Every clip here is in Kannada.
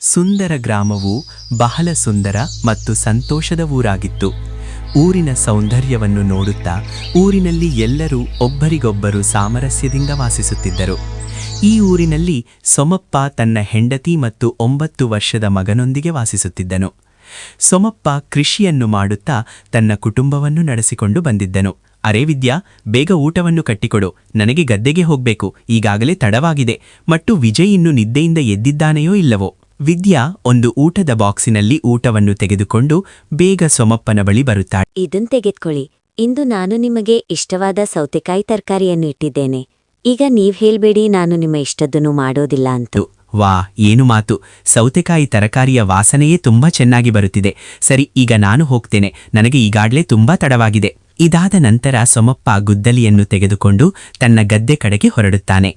ಸುಂದರ ಗ್ರಾಮವು ಬಹಳ ಸುಂದರ ಮತ್ತು ಸಂತೋಷದ ಊರಾಗಿತ್ತು. ಊರಿನ ಸೌಂದರ್ಯವನ್ನು ನೋಡುತ್ತಾ ಊರಿನಲ್ಲಿ ಎಲ್ಲರೂ ಒಬ್ಬರಿಗೊಬ್ಬರು ಸಾಮರಸ್ಯದಿಂದ ವಾಸಿಸುತ್ತಿದ್ದರು. ಈ ಊರಿನಲ್ಲಿ ಸೊಮಪ್ಪ ತನ್ನ ಹೆಂಡತಿ ಮತ್ತು ಒಂಬತ್ತು ವರ್ಷದ ಮಗನೊಂದಿಗೆ ವಾಸಿಸುತ್ತಿದ್ದನು. ಸೊಮಪ್ಪ ಕೃಷಿಯನ್ನು ಮಾಡುತ್ತಾ ತನ್ನ ಕುಟುಂಬವನ್ನು ನಡೆಸಿಕೊಂಡು ಬಂದಿದ್ದನು. ಅರೇ ವಿದ್ಯಾ, ಬೇಗ ಊಟವನ್ನು ಕಟ್ಟಿಕೊಡು. ನನಗೆ ಗದ್ದೆಗೆ ಹೋಗ್ಬೇಕು. ಈಗಾಗಲೇ ತಡವಾಗಿದೆ. ಮತ್ತು ವಿಜಯ್ ಇನ್ನು ನಿದ್ದೆಯಿಂದ ಎದ್ದಿದ್ದಾನೆಯೋ ಇಲ್ಲವೋ? ವಿದ್ಯಾ ಒಂದು ಊಟದ ಬಾಕ್ಸಿನಲ್ಲಿ ಊಟವನ್ನು ತೆಗೆದುಕೊಂಡು ಬೇಗ ಸೊಮಪ್ಪನ ಬಳಿ ಬರುತ್ತಾಳೆ. ಇದನ್ ತೆಗೆದ್ಕೊಳ್ಳಿ. ಇಂದು ನಾನು ನಿಮಗೆ ಇಷ್ಟವಾದ ಸೌತೆಕಾಯಿ ತರಕಾರಿಯನ್ನು ಇಟ್ಟಿದ್ದೇನೆ. ಈಗ ನೀವ್ ಹೇಳ್ಬೇಡಿ ನಾನು ನಿಮ್ಮ ಇಷ್ಟದ್ದನ್ನು ಮಾಡೋದಿಲ್ಲ ಅಂತ. ವಾ ಏನು ಮಾತು. ಸೌತೆಕಾಯಿ ತರಕಾರಿಯ ವಾಸನೆಯೇ ತುಂಬಾ ಚೆನ್ನಾಗಿ ಬರುತ್ತಿದೆ. ಸರಿ ಈಗ ನಾನು ಹೋಗ್ತೇನೆ. ನನಗೆ ಈಗಾಗಲೇ ತುಂಬಾ ತಡವಾಗಿದೆ. ಇದಾದ ನಂತರ ಸೊಮಪ್ಪ ಗುದ್ದಲಿಯನ್ನು ತೆಗೆದುಕೊಂಡು ತನ್ನ ಗದ್ದೆ ಕಡೆಗೆ ಹೊರಡುತ್ತಾನೆ.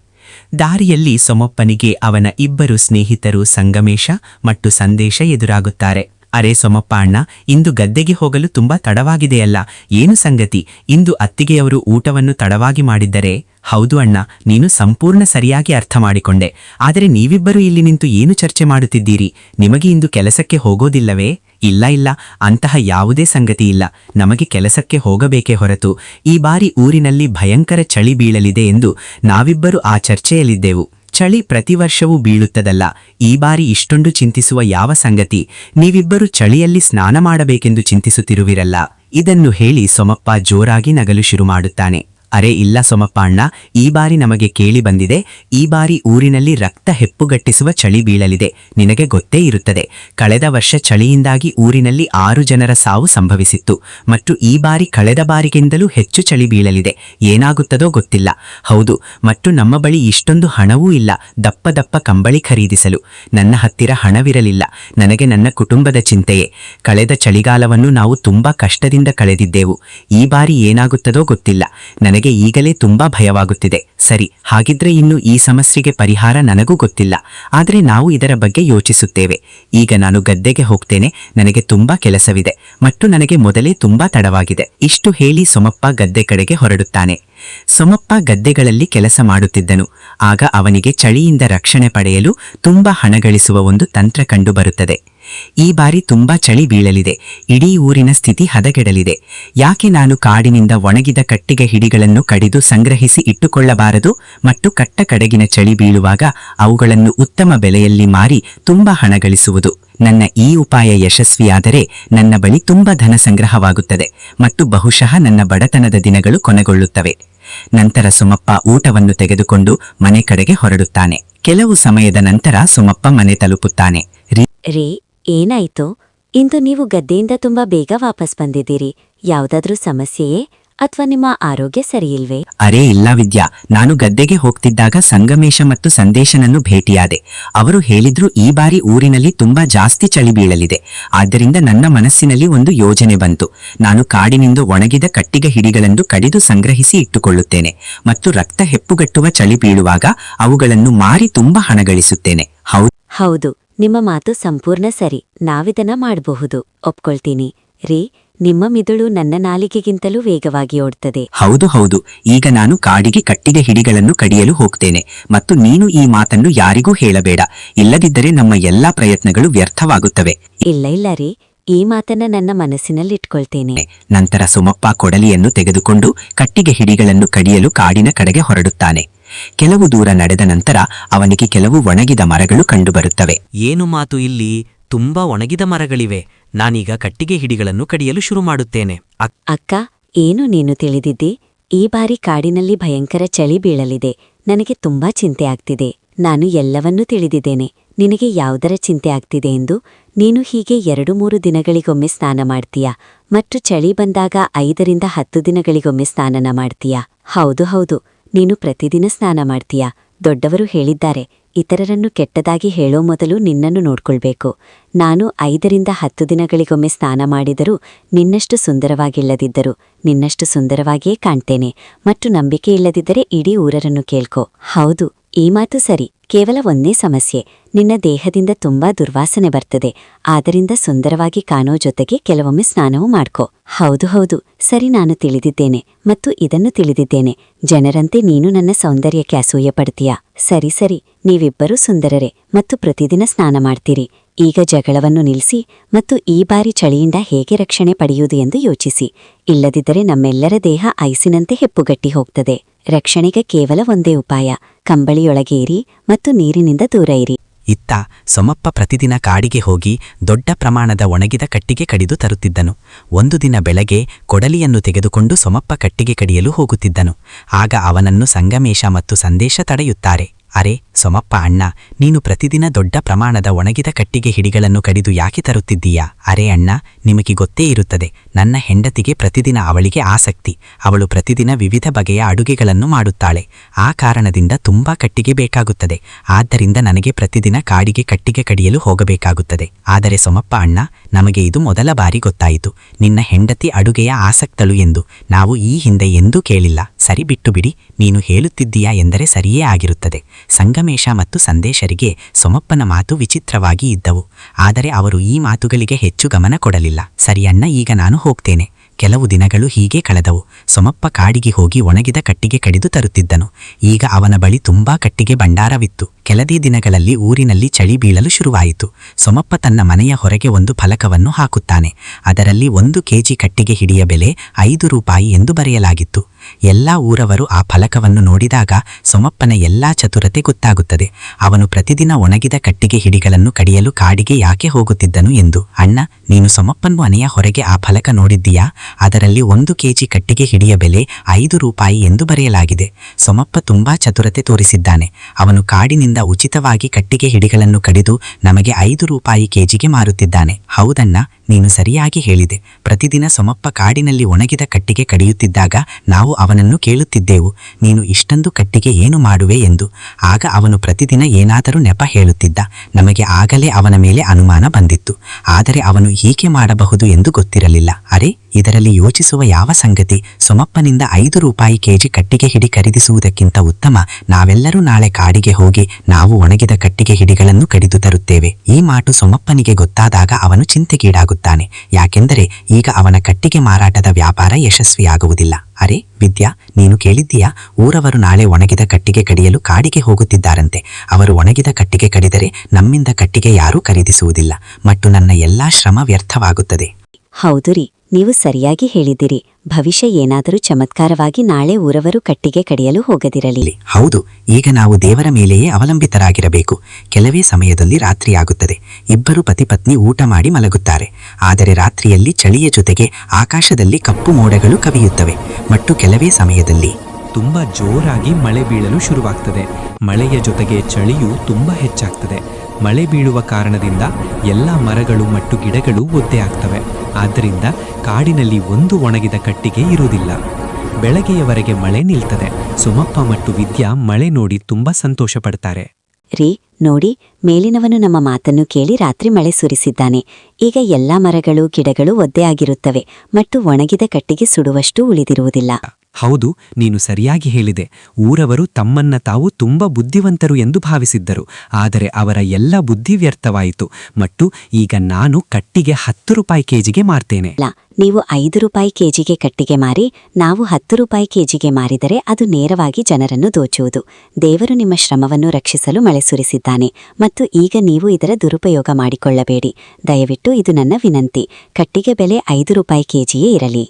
ದಾರಿಯಲ್ಲಿ ಸೊಮಪ್ಪನಿಗೆ ಅವನ ಇಬ್ಬರು ಸ್ನೇಹಿತರು ಸಂಗಮೇಶ ಮತ್ತು ಸಂದೇಶ ಎದುರಾಗುತ್ತಾರೆ. ಅರೆ ಸೊಮಪ್ಪ ಅಣ್ಣ, ಇಂದು ಗದ್ದೆಗೆ ಹೋಗಲು ತುಂಬಾ ತಡವಾಗಿದೆಯಲ್ಲ, ಏನು ಸಂಗತಿ? ಇಂದು ಅತ್ತಿಗೆಯವರು ಊಟವನ್ನು ತಡವಾಗಿ ಮಾಡಿದ್ದರೆ ಹೌದು ಅಣ್ಣ, ನೀನು ಸಂಪೂರ್ಣ ಸರಿಯಾಗಿ ಅರ್ಥ ಮಾಡಿಕೊಂಡೆ. ಆದರೆ ನೀವಿಬ್ಬರು ಇಲ್ಲಿ ನಿಂತು ಏನು ಚರ್ಚೆ ಮಾಡುತ್ತಿದ್ದೀರಿ? ನಿಮಗೆ ಇಂದು ಕೆಲಸಕ್ಕೆ ಹೋಗೋದಿಲ್ಲವೇ? ಇಲ್ಲ ಇಲ್ಲ, ಅಂತಹ ಯಾವುದೇ ಸಂಗತಿ ಇಲ್ಲ. ನಮಗೆ ಕೆಲಸಕ್ಕೆ ಹೋಗಬೇಕೇ ಹೊರತು ಈ ಬಾರಿ ಊರಿನಲ್ಲಿ ಭಯಂಕರ ಚಳಿ ಬೀಳಲಿದೆ ಎಂದು ನಾವಿಬ್ಬರು ಆ ಚರ್ಚೆಯಲ್ಲಿದ್ದೆವು. ಚಳಿ ಪ್ರತಿ ವರ್ಷವೂ ಬೀಳುತ್ತದಲ್ಲ. ಈ ಬಾರಿ ಇಷ್ಟೊಂದು ಚಿಂತಿಸುವ ಯಾವ ಸಂಗತಿ? ನೀವಿಬ್ಬರು ಚಳಿಯಲ್ಲಿ ಸ್ನಾನ ಮಾಡಬೇಕೆಂದು ಚಿಂತಿಸುತ್ತಿರುವಿರಲ್ಲ. ಇದನ್ನು ಹೇಳಿ ಸೊಮಪ್ಪ ಜೋರಾಗಿ ನಗಲು ಶುರು ಮಾಡುತ್ತಾನೆ. ಅರೆ ಇಲ್ಲ ಸೊಮಪ್ಪಾಣ್ಣ, ಈ ಬಾರಿ ನಮಗೆ ಕೇಳಿ ಬಂದಿದೆ. ಈ ಬಾರಿ ಊರಿನಲ್ಲಿ ರಕ್ತ ಹೆಪ್ಪುಗಟ್ಟಿಸುವ ಚಳಿ ಬೀಳಲಿದೆ. ನಿನಗೆ ಗೊತ್ತೇ ಇರುತ್ತದೆ. ಕಳೆದ ವರ್ಷ ಚಳಿಯಿಂದಾಗಿ ಊರಿನಲ್ಲಿ ಆರು ಜನರ ಸಾವು ಸಂಭವಿಸಿತ್ತು. ಮತ್ತು ಈ ಬಾರಿ ಕಳೆದ ಬಾರಿಗಿಂತಲೂ ಹೆಚ್ಚು ಚಳಿ ಬೀಳಲಿದೆ. ಏನಾಗುತ್ತದೋ ಗೊತ್ತಿಲ್ಲ. ಹೌದು, ಮತ್ತು ನಮ್ಮ ಬಳಿ ಇಷ್ಟೊಂದು ಹಣವೂ ಇಲ್ಲ. ದಪ್ಪ ದಪ್ಪ ಕಂಬಳಿ ಖರೀದಿಸಲು. ನನ್ನ ಹತ್ತಿರ ಹಣವಿರಲಿಲ್ಲ. ನನಗೆ ನನ್ನ ಕುಟುಂಬದ ಚಿಂತೆಯೇ. ಕಳೆದ ಚಳಿಗಾಲವನ್ನು ನಾವು ತುಂಬಾ ಕಷ್ಟದಿಂದ ಕಳೆದಿದ್ದೆವು. ಈ ಬಾರಿ ಏನಾಗುತ್ತದೋ ಗೊತ್ತಿಲ್ಲ. ನನಗೆ ಈಗಲೇ ತುಂಬಾ ಭಯವಾಗುತ್ತಿದೆ. ಸರಿ, ಹಾಗಿದ್ರೆ ಇನ್ನು ಈ ಸಮಸ್ಯೆಗೆ ಪರಿಹಾರ ನನಗೂ ಗೊತ್ತಿಲ್ಲ. ಆದರೆ ನಾವು ಇದರ ಬಗ್ಗೆ ಯೋಚಿಸುತ್ತೇವೆ. ಈಗ ನಾನು ಗದ್ದೆಗೆ ಹೋಗ್ತೇನೆ. ನನಗೆ ತುಂಬಾ ಕೆಲಸವಿದೆ. ಮತ್ತು ನನಗೆ ಮೊದಲೇ ತುಂಬಾ ತಡವಾಗಿದೆ. ಇಷ್ಟು ಹೇಳಿ ಸೊಮಪ್ಪ ಗದ್ದೆ ಕಡೆಗೆ ಹೊರಡುತ್ತಾನೆ. ಸೊಮಪ್ಪ ಗದ್ದೆಗಳಲ್ಲಿ ಕೆಲಸ ಮಾಡುತ್ತಿದ್ದನು. ಆಗ ಅವನಿಗೆ ಚಳಿಯಿಂದ ರಕ್ಷಣೆ ಪಡೆಯಲು ತುಂಬಾ ಹಣ ಗಳಿಸುವ ಒಂದು ತಂತ್ರ ಕಂಡು ಬರುತ್ತದೆ. ಈ ಬಾರಿ ತುಂಬಾ ಚಳಿ ಬೀಳಲಿದೆ. ಇಡೀ ಊರಿನ ಸ್ಥಿತಿ ಹದಗೆಡಲಿದೆ. ಯಾಕೆ ನಾನು ಕಾಡಿನಿಂದ ಒಣಗಿದ ಕಟ್ಟಿಗೆ ಹಿಡಿಗಳನ್ನು ಕಡಿದು ಸಂಗ್ರಹಿಸಿ ಇಟ್ಟುಕೊಳ್ಳಬಾರದು? ಮತ್ತು ಕಟ್ಟ ಕಡೆಗಿನ ಚಳಿ ಬೀಳುವಾಗ ಅವುಗಳನ್ನು ಉತ್ತಮ ಬೆಲೆಯಲ್ಲಿ ಮಾರಿ ತುಂಬಾ ಹಣ ಗಳಿಸುವುದು. ನನ್ನ ಈ ಉಪಾಯ ಯಶಸ್ವಿಯಾದರೆ ನನ್ನ ಬಳಿ ತುಂಬಾ ಧನ ಸಂಗ್ರಹವಾಗುತ್ತದೆ. ಮತ್ತು ಬಹುಶಃ ನನ್ನ ಬಡತನದ ದಿನಗಳು ಕೊನೆಗೊಳ್ಳುತ್ತವೆ. ನಂತರ ಸುಮಪ್ಪ ಊಟವನ್ನು ತೆಗೆದುಕೊಂಡು ಮನೆ ಕಡೆಗೆ ಹೊರಡುತ್ತಾನೆ. ಕೆಲವು ಸಮಯದ ನಂತರ ಸುಮಪ್ಪ ಮನೆ ತಲುಪುತ್ತಾನೆ. ರೀ ಏನಾಯ್ತು? ಇಂದು ನೀವು ಗದ್ದೆಯಿಂದ ತುಂಬಾ ಬೇಗ ವಾಪಸ್ ಬಂದಿದ್ದೀರಿ. ಯಾವ್ದಾದ್ರೂ ಸಮಸ್ಯೆಯೇ? ಅಥವಾ ನಿಮ್ಮ ಆರೋಗ್ಯ ಸರಿಯಿಲ್ವೇ? ಅರೇ ಇಲ್ಲ ವಿದ್ಯಾ. ನಾನು ಗದ್ದೆಗೆ ಹೋಗ್ತಿದ್ದಾಗ ಸಂಗಮೇಶ ಮತ್ತು ಸಂದೇಶನನ್ನು ಭೇಟಿಯಾದೆ. ಅವರು ಹೇಳಿದ್ರು ಈ ಬಾರಿ ಊರಿನಲ್ಲಿ ತುಂಬಾ ಜಾಸ್ತಿ ಚಳಿ ಬೀಳಲಿದೆ. ಆದ್ದರಿಂದ ನನ್ನ ಮನಸ್ಸಿನಲ್ಲಿ ಒಂದು ಯೋಜನೆ ಬಂತು. ನಾನು ಕಾಡಿನಿಂದ ಒಣಗಿದ ಕಟ್ಟಿಗೆ ಹಿಡಿಗಳನ್ನು ಕಡಿದು ಸಂಗ್ರಹಿಸಿ ಇಟ್ಟುಕೊಳ್ಳುತ್ತೇನೆ. ಮತ್ತು ರಕ್ತ ಹೆಪ್ಪುಗಟ್ಟುವ ಚಳಿ ಬೀಳುವಾಗ ಅವುಗಳನ್ನು ಮಾರಿ ತುಂಬಾ ಹಣ ಗಳಿಸುತ್ತೇನೆ ಹೌದು. ಹೌದು. ನಿಮ್ಮ ಮಾತು ಸಂಪೂರ್ಣ ಸರಿ. ನಾವಿದನ್ನ ಮಾಡಬಹುದು. ಒಪ್ಕೊಳ್ತೀನಿ. ರೀ ನಿಮ್ಮ ಮಿದುಳು ನನ್ನ ನಾಲಿಗೆಗಿಂತಲೂ ವೇಗವಾಗಿ ಓಡ್ತದೆ. ಹೌದು ಹೌದು. ಈಗ ನಾನು ಕಾಡಿಗೆ ಕಟ್ಟಿಗೆ ಹಿಡಿಗಳನ್ನು ಕಡಿಯಲು ಹೋಗ್ತೇನೆ. ಮತ್ತು ನೀನು ಈ ಮಾತನ್ನು ಯಾರಿಗೂ ಹೇಳಬೇಡ. ಇಲ್ಲದಿದ್ದರೆ ನಮ್ಮ ಎಲ್ಲಾ ಪ್ರಯತ್ನಗಳು ವ್ಯರ್ಥವಾಗುತ್ತವೆ. ಇಲ್ಲ ಇಲ್ಲ ರೀ. ಈ ಮಾತನ್ನ ನನ್ನ ಮನಸ್ಸಿನಲ್ಲಿಟ್ಕೊಳ್ತೇನೆ. ನಂತರ ಸುಮಪ್ಪ ಕೊಡಲಿಯನ್ನು ತೆಗೆದುಕೊಂಡು ಕಟ್ಟಿಗೆ ಹಿಡಿಗಳನ್ನು ಕಡಿಯಲು ಕಾಡಿನ ಕಡೆಗೆ ಹೊರಡುತ್ತಾನೆ. ಕೆಲವು ದೂರ ನಡೆದ ನಂತರ ಅವನಿಗೆ ಕೆಲವು ಒಣಗಿದ ಮರಗಳು ಕಂಡುಬರುತ್ತವೆ. ಏನು ಮಾತು ಇಲ್ಲಿ? ತುಂಬಾ ಒಣಗಿದ ಮರಗಳಿವೆ. ನಾನೀಗ ಕಟ್ಟಿಗೆ ಹಿಡಿಗಳನ್ನು ಕಡಿಯಲು ಶುರು ಮಾಡುತ್ತೇನೆ. ಅಕ್- ಅಕ್ಕ ಏನು ನೀನು ತಿಳಿದಿದ್ದಿ? ಈ ಬಾರಿ ಕಾಡಿನಲ್ಲಿ ಭಯಂಕರ ಚಳಿ ಬೀಳಲಿದೆ. ನನಗೆ ತುಂಬಾ ಚಿಂತೆ ಆಗ್ತಿದೆ. ನಾನು ಎಲ್ಲವನ್ನೂ ತಿಳಿದಿದ್ದೇನೆ. ನಿನಗೆ ಯಾವುದರ ಚಿಂತೆ ಆಗ್ತಿದೆ ಎಂದು? ನೀನು ಹೀಗೆ ಎರಡು ಮೂರು ದಿನಗಳಿಗೊಮ್ಮೆ ಸ್ನಾನ ಮಾಡ್ತೀಯಾ? ಮತ್ತು ಚಳಿ ಬಂದಾಗ ಐದರಿಂದ ಹತ್ತು ದಿನಗಳಿಗೊಮ್ಮೆ ಸ್ನಾನನ ಮಾಡ್ತೀಯಾ? ಹೌದು ಹೌದು. ನೀನು ಪ್ರತಿದಿನ ಸ್ನಾನ ಮಾಡ್ತೀಯಾ? ದೊಡ್ಡವರು ಹೇಳಿದ್ದಾರೆ, ಇತರರನ್ನು ಕೆಟ್ಟದಾಗಿ ಹೇಳೋ ಮೊದಲು ನಿನ್ನನ್ನು ನೋಡ್ಕೊಳ್ಬೇಕು. ನಾನು ಐದರಿಂದ ಹತ್ತು ದಿನಗಳಿಗೊಮ್ಮೆ ಸ್ನಾನ ಮಾಡಿದರೂ ನಿನ್ನಷ್ಟು ಸುಂದರವಾಗಿಲ್ಲದಿದ್ದರು ನಿನ್ನಷ್ಟು ಸುಂದರವಾಗಿಯೇ ಕಾಣ್ತೇನೆ. ಮತ್ತು ನಂಬಿಕೆ ಇಲ್ಲದಿದ್ದರೆ ಇಡೀ ಊರರನ್ನು ಕೇಳ್ಕೊ. ಹೌದು, ಈ ಮಾತು ಸರಿ. ಕೇವಲ ಒಂದೇ ಸಮಸ್ಯೆ. ನಿನ್ನ ದೇಹದಿಂದ ತುಂಬಾ ದುರ್ವಾಸನೆ ಬರ್ತದೆ. ಆದ್ದರಿಂದ ಸುಂದರವಾಗಿ ಕಾಣೋ ಜೊತೆಗೆ ಕೆಲವೊಮ್ಮೆ ಸ್ನಾನವೂ ಮಾಡ್ಕೋ. ಹೌದು ಹೌದು. ಸರಿ, ನಾನು ತಿಳಿದಿದ್ದೇನೆ ಮತ್ತು ಇದನ್ನು ತಿಳಿದಿದ್ದೇನೆ. ಜನರಂತೆ ನೀನು ನನ್ನ ಸೌಂದರ್ಯಕ್ಕೆ ಅಸೂಯೆ ಪಡ್ತೀಯಾ ಸರಿ ಸರಿ. ನೀವಿಬ್ಬರೂ ಸುಂದರರೇ ಮತ್ತು ಪ್ರತಿದಿನ ಸ್ನಾನ ಮಾಡ್ತೀರಿ. ಈಗ ಜಗಳವನ್ನು ನಿಲ್ಲಿಸಿ ಮತ್ತು ಈ ಬಾರಿ ಚಳಿಯಿಂದ ಹೇಗೆ ರಕ್ಷಣೆ ಪಡೆಯುವುದು ಎಂದು ಯೋಚಿಸಿ. ಇಲ್ಲದಿದ್ದರೆ ನಮ್ಮೆಲ್ಲರ ದೇಹ ಐಸಿನಂತೆ ಹೆಪ್ಪುಗಟ್ಟಿ ಹೋಗ್ತದೆ. ರಕ್ಷಣೆಗೆ ಕೇವಲ ಒಂದೇ ಉಪಾಯ. ಕಂಬಳಿಯೊಳಗೆ ಇರಿ ಮತ್ತು ನೀರಿನಿಂದ ದೂರ ಇರಿ. ಇತ್ತ ಸೊಮಪ್ಪ ಪ್ರತಿದಿನ ಕಾಡಿಗೆ ಹೋಗಿ ದೊಡ್ಡ ಪ್ರಮಾಣದ ಒಣಗಿದ ಕಟ್ಟಿಗೆ ಕಡಿದು ತರುತ್ತಿದ್ದನು. ಒಂದು ದಿನ ಬೆಳಗ್ಗೆ ಕೊಡಲಿಯನ್ನು ತೆಗೆದುಕೊಂಡು ಸೊಮಪ್ಪ ಕಟ್ಟಿಗೆ ಕಡಿಯಲು ಹೋಗುತ್ತಿದ್ದನು. ಆಗ ಅವನನ್ನು ಸಂಗಮೇಶ ಮತ್ತು ಸಂದೇಶ ತಡೆಯುತ್ತಾರೆ. ಅರೆ ಸೊಮಪ್ಪ ಅಣ್ಣ, ನೀನು ಪ್ರತಿದಿನ ದೊಡ್ಡ ಪ್ರಮಾಣದ ಒಣಗಿದ ಕಟ್ಟಿಗೆ ಹಿಡಿಗಳನ್ನು ಕಡಿದು ಯಾಕೆ ತರುತ್ತಿದ್ದೀಯಾ? ಅರೆ ಅಣ್ಣ, ನಿಮಗೆ ಗೊತ್ತೇ ಇರುತ್ತದೆ, ನನ್ನ ಹೆಂಡತಿಗೆ ಪ್ರತಿದಿನ ಅವಳಿಗೆ ಆಸಕ್ತಿ, ಅವಳು ಪ್ರತಿದಿನ ವಿವಿಧ ಬಗೆಯ ಅಡುಗೆಗಳನ್ನು ಮಾಡುತ್ತಾಳೆ, ಆ ಕಾರಣದಿಂದ ತುಂಬಾ ಕಟ್ಟಿಗೆ ಬೇಕಾಗುತ್ತದೆ, ಆದ್ದರಿಂದ ನನಗೆ ಪ್ರತಿದಿನ ಕಾಡಿಗೆ ಕಟ್ಟಿಗೆ ಕಡಿಯಲು ಹೋಗಬೇಕಾಗುತ್ತದೆ. ಆದರೆ ಸೋಮಪ್ಪ ಅಣ್ಣ, ನಮಗೆ ಇದು ಮೊದಲ ಬಾರಿ ಗೊತ್ತಾಯಿತು, ನಿನ್ನ ಹೆಂಡತಿ ಅಡುಗೆಯ ಆಸಕ್ತಳು ಎಂದು, ನಾವು ಈ ಹಿಂದೆ ಎಂದೂ ಕೇಳಿಲ್ಲ, ಸರಿ ಬಿಟ್ಟು ಬಿಡಿ, ನೀನು ಹೇಳುತ್ತಿದ್ದೀಯಾ ಎಂದರೆ ಸರಿಯೇ ಆಗಿರುತ್ತದೆ ಸಂಗಮೇಶ ಮತ್ತು ಸಂದೇಶರಿಗೆ ಸೊಮಪ್ಪನ ಮಾತು ವಿಚಿತ್ರವಾಗಿ ಇದ್ದವು. ಆದರೆ ಅವರು ಈ ಮಾತುಗಳಿಗೆ ಹೆಚ್ಚು ಗಮನ ಕೊಡಲಿಲ್ಲ. ಸರಿಯಣ್ಣ ಈಗ ನಾನು ಹೋಗ್ತೇನೆ. ಕೆಲವು ದಿನಗಳು ಹೀಗೆ ಕಳೆದವು. ಸೊಮಪ್ಪ ಕಾಡಿಗೆ ಹೋಗಿ ಒಣಗಿದ ಕಟ್ಟಿಗೆ ಕಡಿದು ತರುತ್ತಿದ್ದನು. ಈಗ ಅವನ ಬಳಿ ತುಂಬಾ ಕಟ್ಟಿಗೆ ಭಂಡಾರವಿತ್ತು. ಕೆಲದೇ ದಿನಗಳಲ್ಲಿ ಊರಿನಲ್ಲಿ ಚಳಿ ಬೀಳಲು ಶುರುವಾಯಿತು. ಸೊಮಪ್ಪ ತನ್ನ ಮನೆಯ ಹೊರಗೆ ಒಂದು ಫಲಕವನ್ನು ಹಾಕುತ್ತಾನೆ. ಅದರಲ್ಲಿ ಒಂದು ಕೆಜಿ ಕಟ್ಟಿಗೆ ಹಿಡಿಯ ಬೆಲೆ ಐದು ರೂಪಾಯಿ ಎಂದು ಬರೆಯಲಾಗಿತ್ತು. ಎಲ್ಲಾ ಊರವರು ಆ ಫಲಕವನ್ನು ನೋಡಿದಾಗ ಸೊಮಪ್ಪನ ಎಲ್ಲಾ ಚತುರತೆ ಗೊತ್ತಾಗುತ್ತದೆ. ಅವನು ಪ್ರತಿದಿನ ಒಣಗಿದ ಕಟ್ಟಿಗೆ ಹಿಡಿಗಳನ್ನು ಕಡಿಯಲು ಕಾಡಿಗೆ ಯಾಕೆ ಹೋಗುತ್ತಿದ್ದನು ಎಂದು. ಅಣ್ಣ, ನೀನು ಸೊಮಪ್ಪನ ಮನೆಯ ಹೊರಗೆ ಆ ಫಲಕ ನೋಡಿದ್ದೀಯಾ? ಅದರಲ್ಲಿ ಒಂದು ಕೆಜಿ ಕಟ್ಟಿಗೆ ಹಿಡಿಯ ಬೆಲೆ ಐದು ರೂಪಾಯಿ ಎಂದು ಬರೆಯಲಾಗಿದೆ. ಸೊಮಪ್ಪ ತುಂಬಾ ಚತುರತೆ ತೋರಿಸಿದ್ದಾನೆ. ಅವನು ಕಾಡಿನಿಂದ ಉಚಿತವಾಗಿ ಕಟ್ಟಿಗೆ ಹಿಡಿಗಳನ್ನು ಕಡಿದು ನಮಗೆ ಐದು ರೂಪಾಯಿ ಕೆಜಿಗೆ ಮಾರುತ್ತಿದ್ದಾನೆ. ಹೌದಣ್ಣ? ನೀನು ಸರಿಯಾಗಿ ಹೇಳಿದೆ. ಪ್ರತಿದಿನ ಸೊಮಪ್ಪ ಕಾಡಿನಲ್ಲಿ ಒಣಗಿದ ಕಟ್ಟಿಗೆ ಕಡಿಯುತ್ತಿದ್ದಾಗ ನಾವು ಅವನನ್ನು ಕೇಳುತ್ತಿದ್ದೆವು. ನೀನು ಇಷ್ಟೊಂದು ಕಟ್ಟಿಗೆ ಏನು ಮಾಡುವೆ ಎಂದು. ಆಗ ಅವನು ಪ್ರತಿದಿನ ಏನಾದರೂ ನೆಪ ಹೇಳುತ್ತಿದ್ದ. ನಮಗೆ ಆಗಲೇ ಅವನ ಮೇಲೆ ಅನುಮಾನ ಬಂದಿತ್ತು. ಆದರೆ ಅವನು ಹೀಗೆ ಮಾಡಬಹುದು ಎಂದು ಗೊತ್ತಿರಲಿಲ್ಲ. ಅರೆ, ಇದರಲ್ಲಿ ಯೋಚಿಸುವ ಯಾವ ಸಂಗತಿ? ಸೊಮಪ್ಪನಿಂದ ಐದು ರೂಪಾಯಿ ಕೆಜಿ ಕಟ್ಟಿಗೆ ಹಿಡಿ ಖರೀದಿಸುವುದಕ್ಕಿಂತ ಉತ್ತಮ. ನಾವೆಲ್ಲರೂ ನಾಳೆ ಕಾಡಿಗೆ ಹೋಗಿ ನಾವು ಒಣಗಿದ ಕಟ್ಟಿಗೆ ಹಿಡಿಗಳನ್ನು ಕಡಿದು ತರುತ್ತೇವೆ. ಈ ಮಾತು ಸೊಮಪ್ಪನಿಗೆ ಗೊತ್ತಾದಾಗ ಅವನು ಚಿಂತೆಗೀಡಾಗುತ್ತಾನೆ. ಯಾಕೆಂದರೆ ಈಗ ಅವನ ಕಟ್ಟಿಗೆ ಮಾರಾಟದ ವ್ಯಾಪಾರ ಯಶಸ್ವಿಯಾಗುವುದಿಲ್ಲ. ಅರೆ, ವಿದ್ಯಾ, ನೀನು ಕೇಳಿದ್ದೀಯಾ? ಊರವರು ನಾಳೆ ಒಣಗಿದ ಕಟ್ಟಿಗೆ ಕಡಿಯಲು ಕಾಡಿಗೆ ಹೋಗುತ್ತಿದ್ದಾರಂತೆ. ಅವರು ಒಣಗಿದ ಕಟ್ಟಿಗೆ ಕಡಿದರೆ ನಮ್ಮಿಂದ ಕಟ್ಟಿಗೆ ಯಾರೂ ಖರೀದಿಸುವುದಿಲ್ಲ. ಮತ್ತು ನನ್ನ ಎಲ್ಲಾ ಶ್ರಮ ವ್ಯರ್ಥವಾಗುತ್ತದೆ. ಹೌದು ರೀ ನೀವು ಸರಿಯಾಗಿ ಹೇಳಿದಿರಿ ಭವಿಷ್ಯ ಏನಾದರೂ ಚಮತ್ಕಾರವಾಗಿ ನಾಳೆ ಊರವರು ಕಟ್ಟಿಗೆ ಕಡಿಯಲು ಹೋಗದಿರಲಿ. ಹೌದು ಈಗ ನಾವು ದೇವರ ಮೇಲೆಯೇ ಅವಲಂಬಿತರಾಗಿರಬೇಕು. ಕೆಲವೇ ಸಮಯದಲ್ಲಿ ರಾತ್ರಿಯಾಗುತ್ತದೆ. ಇಬ್ಬರು ಪತಿಪತ್ನಿ ಊಟ ಮಾಡಿ ಮಲಗುತ್ತಾರೆ. ಆದರೆ ರಾತ್ರಿಯಲ್ಲಿ ಚಳಿಯ ಜೊತೆಗೆ ಆಕಾಶದಲ್ಲಿ ಕಪ್ಪು ಮೋಡಗಳು ಕವಿಯುತ್ತವೆ. ಮತ್ತು ಕೆಲವೇ ಸಮಯದಲ್ಲಿ ತುಂಬ ಜೋರಾಗಿ ಮಳೆ ಬೀಳಲು ಶುರುವಾಗ್ತದೆ. ಮಳೆಯ ಜೊತೆಗೆ ಚಳಿಯು ತುಂಬ ಹೆಚ್ಚಾಗ್ತದೆ. ಮಳೆ ಬೀಳುವ ಕಾರಣದಿಂದ ಎಲ್ಲ ಮರಗಳು ಮತ್ತು ಗಿಡಗಳು ಒದ್ದೆ ಆಗ್ತವೆ. ಆದ್ದರಿಂದ ಕಾಡಿನಲ್ಲಿ ಒಂದು ಒಣಗಿದ ಕಟ್ಟಿಗೆ ಇರುವುದಿಲ್ಲ. ಬೆಳಗ್ಗೆಯವರೆಗೆ ಮಳೆ ನಿಲ್ತದೆ. ಸುಮಪ್ಪ ಮತ್ತು ವಿದ್ಯಾ ಮಳೆ ನೋಡಿ ತುಂಬಾ ಸಂತೋಷ ಪಡ್ತಾರೆ ರೀ, ನೋಡಿ, ಮೇಲಿನವನು ನಮ್ಮ ಮಾತನ್ನು ಕೇಳಿ ರಾತ್ರಿ ಮಳೆ ಸುರಿಸಿದ್ದಾನೆ. ಈಗ ಎಲ್ಲಾ ಮರಗಳು, ಗಿಡಗಳು ಒದ್ದೆ ಆಗಿರುತ್ತವೆ ಮತ್ತು ಒಣಗಿದ ಕಟ್ಟಿಗೆ ಸುಡುವಷ್ಟು ಉಳಿದಿರುವುದಿಲ್ಲ. ಹೌದು, ನೀನು ಸರಿಯಾಗಿ ಹೇಳಿದೆ. ಊರವರು ತಮ್ಮನ್ನ ತಾವು ತುಂಬ ಬುದ್ಧಿವಂತರು ಎಂದು ಭಾವಿಸಿದ್ದರು. ಆದರೆ ಅವರ ಎಲ್ಲ ಬುದ್ಧಿ ವ್ಯರ್ಥವಾಯಿತು. ಮತ್ತು ಈಗ ನಾನು ಕಟ್ಟಿಗೆ ಹತ್ತು ರೂಪಾಯಿ ಕೆಜಿಗೆ ಮಾರ್ತೇನೆ. ನೀವು ಐದು ರೂಪಾಯಿ ಕೆಜಿಗೆ ಕಟ್ಟಿಗೆ ಮಾರಿ, ನಾವು ಹತ್ತು ರೂಪಾಯಿ ಕೆಜಿಗೆ ಮಾರಿದರೆ ಅದು ನೇರವಾಗಿ ಜನರನ್ನು ದೋಚುವುದು. ದೇವರು ನಿಮ್ಮ ಶ್ರಮವನ್ನು ರಕ್ಷಿಸಲು ಮಳೆ ಸುರಿಸಿದ್ದಾನೆ ಮತ್ತು ಈಗ ನೀವು ಇದರ ದುರುಪಯೋಗ ಮಾಡಿಕೊಳ್ಳಬೇಡಿ. ದಯವಿಟ್ಟು ಇದು ನನ್ನ ವಿನಂತಿ. ಕಟ್ಟಿಗೆ ಬೆಲೆ ಐದು ರೂಪಾಯಿ ಕೆಜಿಯೇ ಇರಲಿ.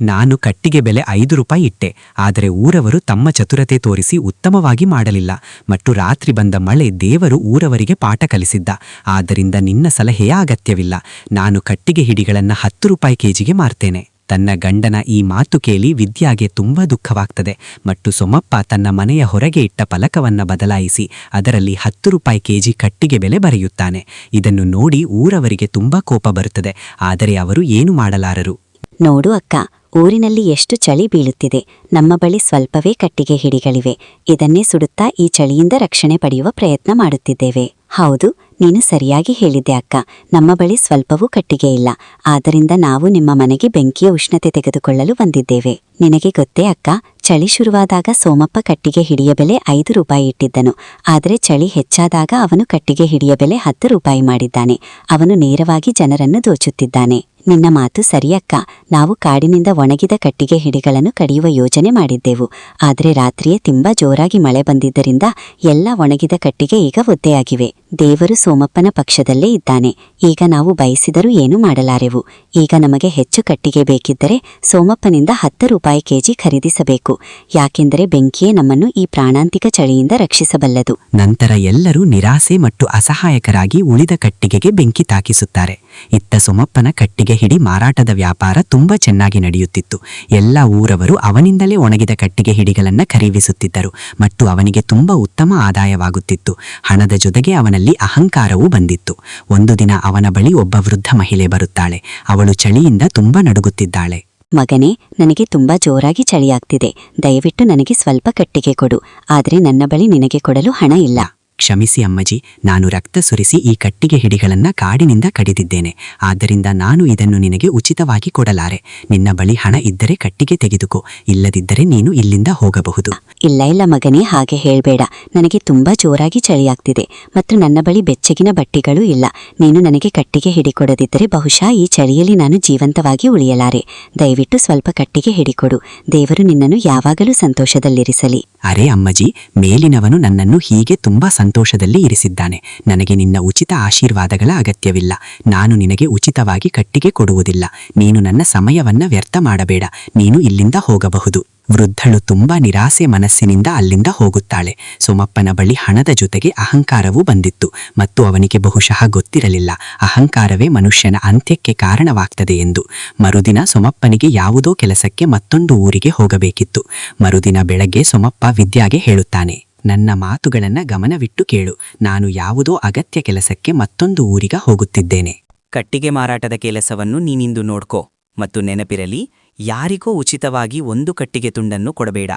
ನಾನು ಕಟ್ಟಿಗೆ ಬೆಲೆ ಐದು ರೂಪಾಯಿ ಇಟ್ಟೆ, ಆದರೆ ಊರವರು ತಮ್ಮ ಚತುರತೆ ತೋರಿಸಿ ಉತ್ತಮವಾಗಿ ಮಾಡಲಿಲ್ಲ. ಮತ್ತು ರಾತ್ರಿ ಬಂದ ಮಳೆ ದೇವರು ಊರವರಿಗೆ ಪಾಠ ಕಲಿಸಿದ್ದ. ಆದ್ದರಿಂದ ನಿನ್ನ ಸಲಹೆಯ ಅಗತ್ಯವಿಲ್ಲ. ನಾನು ಕಟ್ಟಿಗೆ ಹಿಡಿಗಳನ್ನು ಹತ್ತು ರೂಪಾಯಿ ಕೆಜಿಗೆ ಮಾರ್ತೇನೆ. ತನ್ನ ಗಂಡನ ಈ ಮಾತು ಕೇಳಿ ವಿದ್ಯಾಗೆ ತುಂಬಾ ದುಃಖವಾಗ್ತದೆ. ಮತ್ತು ಸೊಮಪ್ಪ ತನ್ನ ಮನೆಯ ಹೊರಗೆ ಇಟ್ಟ ಫಲಕವನ್ನು ಬದಲಾಯಿಸಿ ಅದರಲ್ಲಿ ಹತ್ತು ರೂಪಾಯಿ ಕೆಜಿ ಕಟ್ಟಿಗೆ ಬೆಲೆ ಬರೆಯುತ್ತಾನೆ. ಇದನ್ನು ನೋಡಿ ಊರವರಿಗೆ ತುಂಬಾ ಕೋಪ ಬರುತ್ತದೆ. ಆದರೆ ಅವರು ಏನು ಮಾಡಲಾರರು? ನೋಡು ಅಕ್ಕ ಊರಿನಲ್ಲಿ ಎಷ್ಟು ಚಳಿ ಬೀಳುತ್ತಿದೆ, ನಮ್ಮ ಬಳಿ ಸ್ವಲ್ಪವೇ ಕಟ್ಟಿಗೆ ಹಿಡಿಗಳಿವೆ. ಇದನ್ನೇ ಸುಡುತ್ತಾ ಈ ಚಳಿಯಿಂದ ರಕ್ಷಣೆ ಪಡೆಯುವ ಪ್ರಯತ್ನ ಮಾಡುತ್ತಿದ್ದೇವೆ. ಹೌದು, ನೀನು ಸರಿಯಾಗಿ ಹೇಳಿದ್ದೆ ಅಕ್ಕ. ನಮ್ಮ ಬಳಿ ಸ್ವಲ್ಪವೂ ಕಟ್ಟಿಗೆ ಇಲ್ಲ. ಆದ್ದರಿಂದ ನಾವು ನಿಮ್ಮ ಮನೆಗೆ ಬೆಂಕಿಯ ಉಷ್ಣತೆ ತೆಗೆದುಕೊಳ್ಳಲು ಬಂದಿದ್ದೇವೆ. ನಿನಗೆ ಗೊತ್ತೇ ಅಕ್ಕ, ಚಳಿ ಶುರುವಾದಾಗ ಸೋಮಪ್ಪ ಕಟ್ಟಿಗೆ ಹಿಡಿಯ ಬೆಲೆ ಐದು ರೂಪಾಯಿ ಇಟ್ಟಿದ್ದನು. ಆದರೆ ಚಳಿ ಹೆಚ್ಚಾದಾಗ ಅವನು ಕಟ್ಟಿಗೆ ಹಿಡಿಯ ಬೆಲೆ ಹತ್ತು ರೂಪಾಯಿ ಮಾಡಿದ್ದಾನೆ. ಅವನು ನೇರವಾಗಿ ಜನರನ್ನು ದೋಚುತ್ತಿದ್ದಾನೆ. ನಿನ್ನ ಮಾತು ಸರಿಯಕ್ಕ. ನಾವು ಕಾಡಿನಿಂದ ಒಣಗಿದ ಕಟ್ಟಿಗೆ ಹಿಡಿಗಳನ್ನು ಕಡಿಯುವ ಯೋಜನೆ ಮಾಡಿದ್ದೆವು. ಆದರೆ ರಾತ್ರಿಯೇ ತುಂಬಾ ಜೋರಾಗಿ ಮಳೆ ಬಂದಿದ್ದರಿಂದ ಎಲ್ಲ ಒಣಗಿದ ಕಟ್ಟಿಗೆ ಈಗ ಒದ್ದೆಯಾಗಿವೆ. ದೇವರು ಸೋಮಪ್ಪನ ಪಕ್ಷದಲ್ಲೇ ಇದ್ದಾನೆ. ಈಗ ನಾವು ಬಯಸಿದರೂ ಏನೂ ಮಾಡಲಾರೆವು. ಈಗ ನಮಗೆ ಹೆಚ್ಚು ಕಟ್ಟಿಗೆ ಬೇಕಿದ್ದರೆ ಸೋಮಪ್ಪನಿಂದ ಹತ್ತು ರೂಪಾಯಿ ಕೆಜಿ ಖರೀದಿಸಬೇಕು. ಯಾಕೆಂದರೆ ಬೆಂಕಿಯೇ ನಮ್ಮನ್ನು ಈ ಪ್ರಾಣಾಂತಿಕ ಚಳಿಯಿಂದ ರಕ್ಷಿಸಬಲ್ಲದು. ನಂತರ ಎಲ್ಲರೂ ನಿರಾಸೆ ಮತ್ತು ಅಸಹಾಯಕರಾಗಿ ಉಳಿದ ಕಟ್ಟಿಗೆಗೆ ಬೆಂಕಿ ತಾಕಿಸುತ್ತಾರೆ. ಇತ್ತ ಸೋಮಪ್ಪನ ಕಟ್ಟಿಗೆ ಹಿಡಿ ಮಾರಾಟದ ವ್ಯಾಪಾರ ತುಂಬಾ ಚೆನ್ನಾಗಿ ನಡೆಯುತ್ತಿತ್ತು. ಎಲ್ಲ ಊರವರು ಅವನಿಂದಲೇ ಒಣಗಿದ ಕಟ್ಟಿಗೆ ಹಿಡಿಗಳನ್ನು ಖರೀದಿಸುತ್ತಿದ್ದರು ಮತ್ತು ಅವನಿಗೆ ತುಂಬಾ ಉತ್ತಮ ಆದಾಯವಾಗುತ್ತಿತ್ತು. ಹಣದ ಜೊತೆಗೆ ಅವನಲ್ಲಿ ಅಹಂಕಾರವೂ ಬಂದಿತ್ತು. ಒಂದು ದಿನ ಅವನ ಬಳಿ ಒಬ್ಬ ವೃದ್ಧ ಮಹಿಳೆ ಬರುತ್ತಾಳೆ. ಅವಳು ಚಳಿಯಿಂದ ತುಂಬಾ ನಡುಗುತ್ತಿದ್ದಾಳೆ. ಮಗನೇ, ನನಗೆ ತುಂಬಾ ಜೋರಾಗಿ ಚಳಿಯಾಗ್ತಿದೆ. ದಯವಿಟ್ಟು ನನಗೆ ಸ್ವಲ್ಪ ಕಟ್ಟಿಗೆ ಕೊಡು. ಆದರೆ ನನ್ನ ಬಳಿ ನಿನಗೆ ಕೊಡಲು ಹಣ ಇಲ್ಲ. ಕ್ಷಮಿಸಿ ಅಮ್ಮಜಿ ನಾನು ರಕ್ತ ಸುರಿಸಿ ಈ ಕಟ್ಟಿಗೆ ಹಿಡಿಗಳನ್ನ ಕಾಡಿನಿಂದ ಕಡಿದಿದ್ದೇನೆ. ಆದ್ದರಿಂದ ನಾನು ಇದನ್ನು ನಿನಗೆ ಉಚಿತವಾಗಿ ಕೊಡಲಾರೆ. ನಿನ್ನ ಬಳಿ ಹಣ ಇದ್ದರೆ ಕಟ್ಟಿಗೆ ತೆಗೆದುಕೋ. ಇಲ್ಲದಿದ್ದರೆ ನೀನು ಇಲ್ಲಿಂದ ಹೋಗಬಹುದು. ಇಲ್ಲ ಇಲ್ಲ ಮಗನೇ ಹಾಗೆ ಹೇಳಬೇಡ. ನನಗೆ ತುಂಬಾ ಜೋರಾಗಿ ಚಳಿಯಾಗ್ತಿದೆ. ಮತ್ತು ನನ್ನ ಬಳಿ ಬೆಚ್ಚಗಿನ ಬಟ್ಟೆಗಳು ಇಲ್ಲ. ನೀನು ನನಗೆ ಕಟ್ಟಿಗೆ ಹಿಡಿಕೊಡದಿದ್ದರೆ ಬಹುಶಃ ಈ ಚಳಿಯಲ್ಲಿ ನಾನು ಜೀವಂತವಾಗಿ ಉಳಿಯಲಾರೆ. ದಯವಿಟ್ಟು ಸ್ವಲ್ಪ ಕಟ್ಟಿಗೆ ಹಿಡಿಕೊಡು. ದೇವರು ನಿನ್ನನ್ನು ಯಾವಾಗಲೂ ಸಂತೋಷದಲ್ಲಿರಿಸಲಿ. ಅರೆ ಅಮ್ಮಜಿ ಮೇಲಿನವನು ನನ್ನನ್ನು ಹೀಗೆ ತುಂಬಾ ಸಂತೋಷದಲ್ಲಿ ಇರಿಸಿದ್ದಾನೆ. ನನಗೆ ನಿನ್ನ ಉಚಿತ ಆಶೀರ್ವಾದಗಳ ಅಗತ್ಯವಿಲ್ಲ. ನಾನು ನಿನಗೆ ಉಚಿತವಾಗಿ ಕಟ್ಟಿಗೆ ಕೊಡುವುದಿಲ್ಲ. ನೀನು ನನ್ನ ಸಮಯವನ್ನ ವ್ಯರ್ಥ ಮಾಡಬೇಡ. ನೀನು ಇಲ್ಲಿಂದ ಹೋಗಬಹುದು. ವೃದ್ಧಳು ತುಂಬಾ ನಿರಾಸೆ ಮನಸ್ಸಿನಿಂದ ಅಲ್ಲಿಂದ ಹೋಗುತ್ತಾಳೆ. ಸೋಮಪ್ಪನ ಬಳಿ ಹಣದ ಜೊತೆಗೆ ಅಹಂಕಾರವೂ ಬಂದಿತ್ತು. ಮತ್ತು ಅವನಿಗೆ ಬಹುಶಃ ಗೊತ್ತಿರಲಿಲ್ಲ. ಅಹಂಕಾರವೇ ಮನುಷ್ಯನ ಅಂತ್ಯಕ್ಕೆ ಕಾರಣವಾಗ್ತದೆ ಎಂದು. ಮರುದಿನ ಸೋಮಪ್ಪನಿಗೆ ಯಾವುದೋ ಕೆಲಸಕ್ಕೆ ಮತ್ತೊಂದು ಊರಿಗೆ ಹೋಗಬೇಕಿತ್ತು. ಮರುದಿನ ಬೆಳಗ್ಗೆ ಸೋಮಪ್ಪ ವಿದ್ಯಾಗೆ ಹೇಳುತ್ತಾನೆ. ನನ್ನ ಮಾತುಗಳನ್ನ ಗಮನವಿಟ್ಟು ಕೇಳು. ನಾನು ಯಾವುದೋ ಅಗತ್ಯ ಕೆಲಸಕ್ಕೆ ಮತ್ತೊಂದು ಊರಿಗೆ ಹೋಗುತ್ತಿದ್ದೇನೆ. ಕಟ್ಟಿಗೆ ಮಾರಾಟದ ಕೆಲಸವನ್ನು ನೀನಿಂದು ನೋಡ್ಕೋ ಮತ್ತು ನೆನಪಿರಲಿ ಯಾರಿಗೋ ಉಚಿತವಾಗಿ ಒಂದು ಕಟ್ಟಿಗೆ ತುಂಡನ್ನು ಕೊಡಬೇಡ.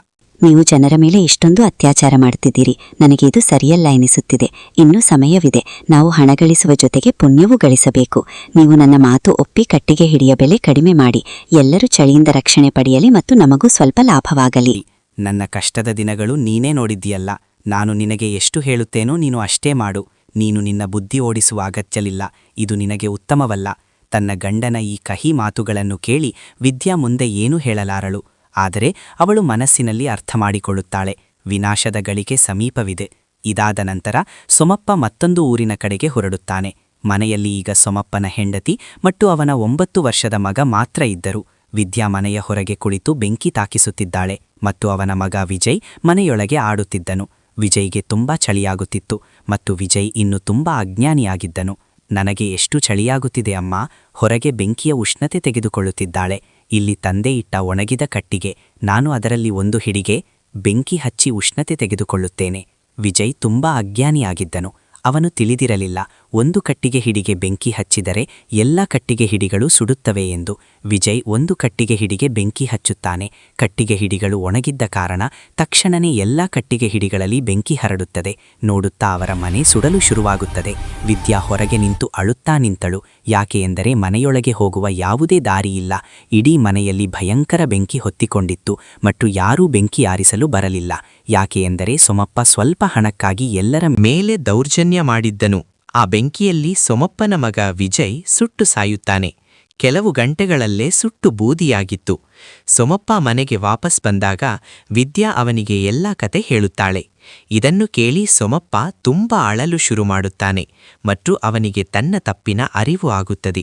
ನೀವು ಜನರ ಮೇಲೆ ಇಷ್ಟೊಂದು ಅತ್ಯಾಚಾರ ಮಾಡ್ತಿದ್ದೀರಿ. ನನಗೆ ಇದು ಸರಿಯಲ್ಲ ಎನಿಸುತ್ತಿದೆ. ಇನ್ನೂ ಸಮಯವಿದೆ. ನಾವು ಹಣ ಗಳಿಸುವ ಜೊತೆಗೆ ಪುಣ್ಯವೂ ಗಳಿಸಬೇಕು. ನೀವು ನನ್ನ ಮಾತು ಒಪ್ಪಿ ಕಟ್ಟಿಗೆ ಹಿಡಿಯ ಬೆಲೆ ಕಡಿಮೆ ಮಾಡಿ. ಎಲ್ಲರೂ ಚಳಿಯಿಂದ ರಕ್ಷಣೆ ಪಡೆಯಲಿ ಮತ್ತು ನಮಗೂ ಸ್ವಲ್ಪ ಲಾಭವಾಗಲಿ. ನನ್ನ ಕಷ್ಟದ ದಿನಗಳು ನೀನೇ ನೋಡಿದ್ದೀಯಲ್ಲ. ನಾನು ನಿನಗೆ ಎಷ್ಟು ಹೇಳುತ್ತೇನೋ ನೀನು ಅಷ್ಟೇ ಮಾಡು. ನೀನು ನಿನ್ನ ಬುದ್ಧಿ ಓಡಿಸುವ ಅಗತ್ಯಲಿಲ್ಲ. ಇದು ನಿನಗೆ ಉತ್ತಮವಲ್ಲ. ತನ್ನ ಗಂಡನ ಈ ಕಹಿ ಮಾತುಗಳನ್ನು ಕೇಳಿ ವಿದ್ಯಾ ಮುಂದೆ ಏನೂ ಹೇಳಲಾರಳು. ಆದರೆ ಅವಳು ಮನಸ್ಸಿನಲ್ಲಿ ಅರ್ಥ ಮಾಡಿಕೊಳ್ಳುತ್ತಾಳೆ ವಿನಾಶದ ಗಳಿಕೆ ಸಮೀಪವಿದೆ. ಇದಾದ ನಂತರ ಸೊಮಪ್ಪ ಮತ್ತೊಂದು ಊರಿನ ಕಡೆಗೆ ಹೊರಡುತ್ತಾನೆ. ಮನೆಯಲ್ಲಿ ಈಗ ಸೊಮಪ್ಪನ ಹೆಂಡತಿ ಮತ್ತು ಅವನ ಒಂಬತ್ತು ವರ್ಷದ ಮಗ ಮಾತ್ರ ಇದ್ದರು. ವಿದ್ಯಾ ಮನೆಯ ಹೊರಗೆ ಕುಳಿತು ಬೆಂಕಿ ತಾಕಿಸುತ್ತಿದ್ದಾಳೆ. ಮತ್ತು ಅವನ ಮಗ ವಿಜಯ್ ಮನೆಯೊಳಗೆ ಆಡುತ್ತಿದ್ದನು. ವಿಜಯ್ಗೆ ತುಂಬಾ ಚಳಿಯಾಗುತ್ತಿತ್ತು ಮತ್ತು ವಿಜಯ್ ಇನ್ನು ತುಂಬಾ ಅಜ್ಞಾನಿಯಾಗಿದ್ದನು. ನನಗೆ ಎಷ್ಟು ಚಳಿಯಾಗುತ್ತಿದೆ ಅಮ್ಮ, ಹೊರಗೆ ಬೆಂಕಿಯ ಉಷ್ಣತೆ ತೆಗೆದುಕೊಳ್ಳುತ್ತಿದ್ದಾಳೆ. ಇಲ್ಲಿ ತಂದೆ ಇಟ್ಟ ಒಣಗಿದ ಕಟ್ಟಿಗೆ, ನಾನು ಅದರಲ್ಲಿ ಒಂದು ಹಿಡಿಗೆ, ಬೆಂಕಿ ಹಚ್ಚಿ ಉಷ್ಣತೆ ತೆಗೆದುಕೊಳ್ಳುತ್ತೇನೆ. ವಿಜಯ್ ತುಂಬಾ ಅಜ್ಞಾನಿಯಾಗಿದ್ದನು. ಅವನು ತಿಳಿದಿರಲಿಲ್ಲ ಒಂದು ಕಟ್ಟಿಗೆ ಹಿಡಿಗೆ ಬೆಂಕಿ ಹಚ್ಚಿದರೆ ಎಲ್ಲ ಕಟ್ಟಿಗೆ ಹಿಡಿಗಳು ಸುಡುತ್ತವೆ ಎಂದು ವಿಜಯ್ ಒಂದು ಕಟ್ಟಿಗೆ ಹಿಡಿಗೆ ಬೆಂಕಿ ಹಚ್ಚುತ್ತಾನೆ. ಕಟ್ಟಿಗೆ ಹಿಡಿಗಳು ಒಣಗಿದ್ದ ಕಾರಣ ತಕ್ಷಣನೇ ಎಲ್ಲ ಕಟ್ಟಿಗೆ ಹಿಡಿಗಳಲ್ಲಿ ಬೆಂಕಿ ಹರಡುತ್ತದೆ. ನೋಡುತ್ತಾ ಅವರ ಮನೆ ಸುಡಲು ಶುರುವಾಗುತ್ತದೆ. ವಿದ್ಯಾ ಹೊರಗೆ ನಿಂತು ಅಳುತ್ತಾ ನಿಂತಳು. ಯಾಕೆ ಎಂದರೆ ಮನೆಯೊಳಗೆ ಹೋಗುವ ಯಾವುದೇ ದಾರಿಯಿಲ್ಲ. ಇಡೀ ಮನೆಯಲ್ಲಿ ಭಯಂಕರ ಬೆಂಕಿ ಹೊತ್ತಿಕೊಂಡಿತ್ತು ಮತ್ತು ಯಾರೂ ಬೆಂಕಿ ಆರಿಸಲು ಬರಲಿಲ್ಲ. ಯಾಕೆ ಎಂದರೆ ಸೊಮಪ್ಪ ಸ್ವಲ್ಪ ಹಣಕ್ಕಾಗಿ ಎಲ್ಲರ ಮೇಲೆ ದೌರ್ಜನ್ಯ ಮಾಡಿದ್ದನು. ಆ ಬೆಂಕಿಯಲ್ಲಿ ಸೊಮಪ್ಪನ ಮಗ ವಿಜಯ್ ಸುಟ್ಟು ಸಾಯುತ್ತಾನೆ. ಕೆಲವು ಗಂಟೆಗಳಲ್ಲೇ ಸುಟ್ಟು ಬೂದಿಯಾಗಿತ್ತು. ಸೊಮಪ್ಪ ಮನೆಗೆ ವಾಪಸ್ ಬಂದಾಗ ವಿದ್ಯಾ ಅವನಿಗೆ ಎಲ್ಲ ಕತೆ ಹೇಳುತ್ತಾಳೆ. ಇದನ್ನು ಕೇಳಿ ಸೊಮಪ್ಪ ತುಂಬಾ ಅಳಲು ಶುರು ಮಾಡುತ್ತಾನೆ ಮತ್ತು ಅವನಿಗೆ ತನ್ನ ತಪ್ಪಿನ ಅರಿವು ಆಗುತ್ತದೆ.